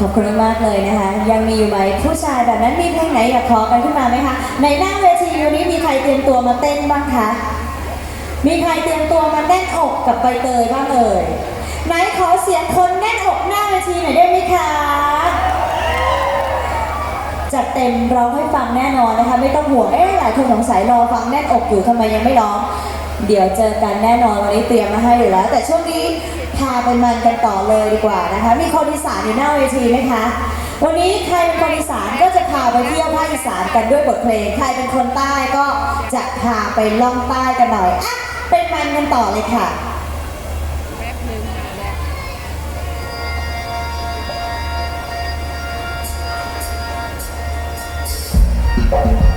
ขอบคุณมากเลยนะคะ ยังมีอยู่ไหมผู้ชายแบบนั้นมีเพลงไหนอยากขอกันขึ้นมาไหมคะในหน้าเวทีวันนี้มีใครเตรียมตัวมาเต้นบ้างคะมีใครเตรียมตัวมาแน่นอกกับใบเตยบ้างเอ่ยไหนขอเสียงคนแน่นอกหน้าเวทีหน่อยได้ไหมคะจัดเต็มร้องให้ฟังแน่นอนนะคะ ไม่ต้องห่วงเอ๊ะหลายคนสงสัยรอฟังแน่นอกอยู่ทำไมยังไม่ร้อง เดี๋ยวเจอกันแน่นอนวันนี้เตรียมมาให้อยู่แล้ว แต่ช่วงนี้ พาไปมันกันต่อเลยดีกว่านะคะ มีคนอีสานอยู่หน้าเวทีไหมคะ วันนี้ใครเป็นคนอีสานก็จะพาไปเที่ยวภาคอีสานกันด้วยบทเพลง ใครเป็นคนใต้ก็จะพาไปล่องใต้กันหน่อยอะเป็นมันกันต่อเลยค่ะแป๊บหนึ่งแล้วเ